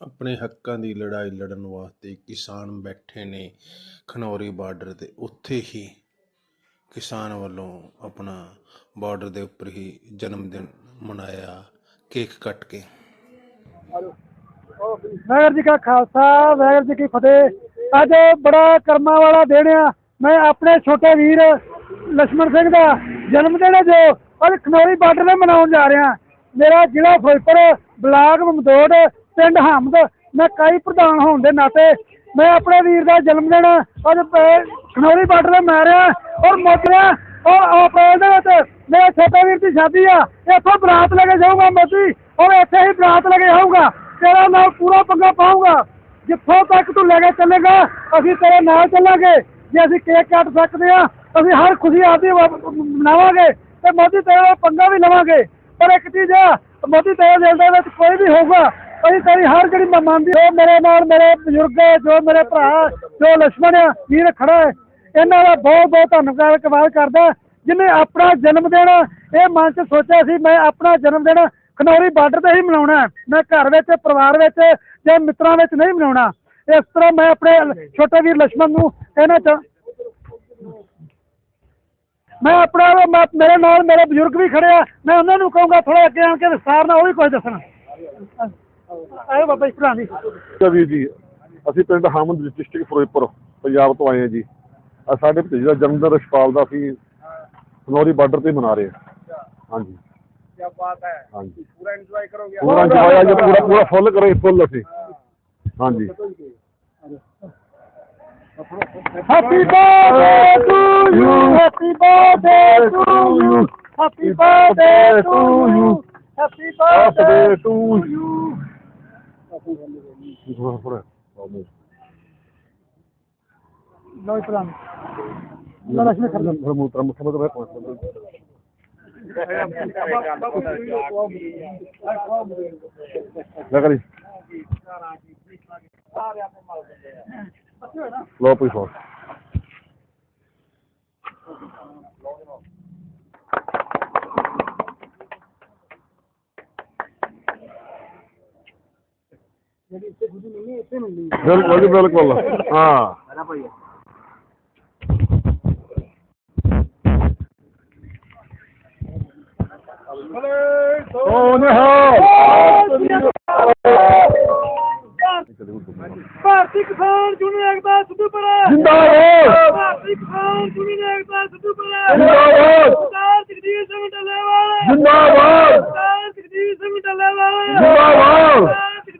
ਆਪਣੇ ਹੱਕਾਂ ਦੀ ਲੜਾਈ ਲੜਨ ਵਾਸਤੇ ਕਿਸਾਨ ਬੈਠੇ ਨੇ ਖਨੌਰੀ ਬਾਰਡਰ ਤੇ, ਉੱਥੇ ਹੀ ਕਿਸਾਨ ਵੱਲੋਂ ਆਪਣਾ ਬਾਰਡਰ ਦੇ ਉੱਪਰ ਹੀ ਜਨਮ ਦਿਨ ਮਨਾਇਆ, ਕੇਕ ਕੱਟ ਕੇ। ਵਾਹਿਗੁਰੂ ਜੀ ਕਾ ਖਾਲਸਾ, ਵਾਹਿਗੁਰੂ ਜੀ ਕੀ ਫਤਿਹ। ਅੱਜ ਬੜਾ ਕਰਮਾ ਵਾਲਾ ਦਿਨ ਆ। ਮੈਂ ਆਪਣੇ ਛੋਟੇ ਵੀਰ ਲక్ష్మణ ਸਿੰਘ ਦਾ ਜਨਮ ਦਿਨ ਜੋ ਅੱਜ ਖਨੌਰੀ ਬਾਰਡਰ ਤੇ ਮਨਾਉਣ ਜਾ ਰਿਹਾ। ਮੇਰਾ ਜ਼ਿਲ੍ਹਾ ਫਿਰੋਜ਼ਪੁਰ, ਬਲਾਕ ਮਮਦੋੜ ਪਿੰਡ ਹਮਦ। ਮੈਂ ਕਈ ਪ੍ਰਧਾਨ ਹੋਣ ਦੇ ਨਾਤੇ ਮੈਂ ਆਪਣੇ ਵੀਰ ਦਾ ਜਨਮ ਦਿਨ ਅੱਜ ਖਨੌਰੀ ਬਾਰਡਰ ਤੇ ਮਨਾ ਰਿਹਾ ਔਰ ਮੋਤਰਾ ਔਰ ਅਪ੍ਰੈਲ ਦੇ ਵਿੱਚ ਮੇਰੇ ਛੋਟੇ ਵੀਰ ਦੀ ਸ਼ਾਦੀ ਆ। ਇੱਥੋਂ ਬਰਾਤ ਲੈ ਕੇ ਜਾਊਗਾ ਮੋਦੀ ਔਰ ਇੱਥੇ ਹੀ ਬਰਾਤ ਲੈ ਕੇ ਆਊਗਾ। ਤੇਰਾ ਨਾਲ ਪੂਰਾ ਪੰਗਾ ਪਾਊਗਾ। ਜਿੱਥੋਂ ਤੱਕ ਤੂੰ ਲੈ ਕੇ ਚੱਲੇਗਾ, ਅਸੀਂ ਤੇਰੇ ਨਾਲ ਚੱਲਾਂਗੇ। ਜੇ ਅਸੀਂ ਕੇਕ ਕੱਟ ਸਕਦੇ ਆ, ਅਸੀਂ ਹਰ ਖੁਸ਼ੀ ਆਪਦੀ ਮਨਾਵਾਂਗੇ ਤੇ ਮੋਦੀ ਤੇਰੇ ਨਾਲ ਪੰਗਾ ਵੀ ਲਵਾਂਗੇ। ਪਰ ਇੱਕ ਚੀਜ਼ ਆ, ਮੋਦੀ ਤੇਰੇ ਦਿਲ ਦੇ ਵਿੱਚ ਕੋਈ ਵੀ ਹੋਊਗਾ ਕਈ ਤੇਰੀ ਹਰ ਜਿਹੜੀ ਮੈਂ ਮੰਨਦੀ ਹੋ ਮੇਰੇ ਨਾਲ ਮੇਰੇ ਬਜ਼ੁਰਗ ਜੋ ਮੇਰੇ ਭਰਾ ਜੋ ਲక్ష్మణ ਆ ਵੀਰ ਖੜਾ ਹੈ, ਇਹਨਾਂ ਦਾ ਬਹੁਤ ਬਹੁਤ ਧੰਨਵਾਦ ਕਮਾਲ ਕਰਦਾ ਜਿਨੇ ਆਪਣਾ ਜਨਮ ਦੇਣਾ ਇਹ ਮਨ ਚ ਸੋਚਿਆ ਸੀ, ਮੈਂ ਆਪਣਾ ਜਨਮ ਦੇਣਾ ਖਨੌਰੀ ਬਾਰਡਰ ਤੇ ਹੀ ਮਨਾਉਣਾ ਮੈਂ ਘਰ ਵਿੱਚ, ਪਰਿਵਾਰ ਵਿੱਚ ਜਾਂ ਮਿੱਤਰਾਂ ਵਿੱਚ ਨਹੀਂ ਮਨਾਉਣਾ। ਇਸ ਤਰ੍ਹਾਂ ਮੈਂ ਆਪਣੇ ਛੋਟੇ ਵੀਰ ਲక్ష్మణ ਨੂੰ ਇਹਨਾਂ ਚ ਮੈਂ ਆਪਣਾ ਮੇਰੇ ਨਾਲ ਮੇਰੇ ਬਜ਼ੁਰਗ ਵੀ ਖੜੇ ਆ। ਮੈਂ ਉਹਨਾਂ ਨੂੰ ਕਹੂੰਗਾ ਥੋੜਾ ਅੱਗੇ ਆਣ ਕੇ ਵਿਸਤਾਰ ਨਾਲ ਉਹ ਵੀ ਕੁਝ ਦੱਸਣ। ਆਏ ਬਾਬਾ ਜੀ ਭਰਾ ਜੀ ਵੀਰ ਜੀ ਅਸੀਂ ਪਿੰਡ ਹਾਮਦ ਡਿਸਟ੍ਰਿਕਟ ਫਿਰੋਜ਼ਪੁਰ ਪੰਜਾਬ ਤੋਂ ਆਏ ਹਾਂ ਜੀ ਆ ਸਾਡੇ ਭਤੀਜੇ ਦਾ ਜਨਮ ਦਿਨ ਰਸ਼ਪਾਲ ਦਾ ਅਸੀਂ ਸਨੌਰੀ ਬਾਰਡਰ ਤੇ ਮਨਾ ਰਹੇ ਹਾਂ ਹਾਂਜੀ ਕੀ ਬਾਤ ਹੈ ਹਾਂਜੀ ਪੂਰਾ ਇੰਜੋਏ ਕਰੋਗੇ ਪੂਰਾ ਇੰਜੋਏ ਅੱਜ ਪੂਰਾ ਪੂਰਾ ਫੁੱਲ ਕਰੇ ਫੁੱਲ ਅਸੀਂ ਹਾਂਜੀ Happy birthday to you. Happy birthday to you. Happy birthday to you. Happy birthday birthday to to you. ਥੋੜਾ ਥੋੜਾ ਲੋ ਇਤਰਾਮ ਲੋ ਲక్ష్ਮੀ ਕਰ ਲੋ ਥੋੜਾ ਮੂਤਰਾ ਮੁੱਠਾ ਮਤ ਪਹੁੰਚ ਲੈ ਕਰੀ ਲੋ ਪਈ ਫੋਨ ਬਿਲਕੁਲ ਜੀ, ਬਿਲਕੁਲ। ਹਾਂ। ਭਾਰਤੀ ਕਿਸਾਨ ਯੂਨੀਅਨ ਏਕਤਾ ਸਿੱਧੂਪੁਰਾ ਜਿੰਦਾਬਾਦ। ਭਾਰਤੀ ਕਿਸਾਨ ਯੂਨੀਅਨ ਏਕਤਾ ਸਿੱਧੂਪੁਰਾ ਜਿੰਦਾਬਾਦ ਸਰਦਾਰ ਜਗਦੀਸ਼ ਸਿੰਘ ਢੱਲੇਵਾਲ ਜਿੰਦਾਬਾਦ ਸਰਦਾਰ ਜਗਦੀਸ਼ ਸਿੰਘ ਢੱਲੇਵਾਲ ਜਿੰਦਾਬਾਦ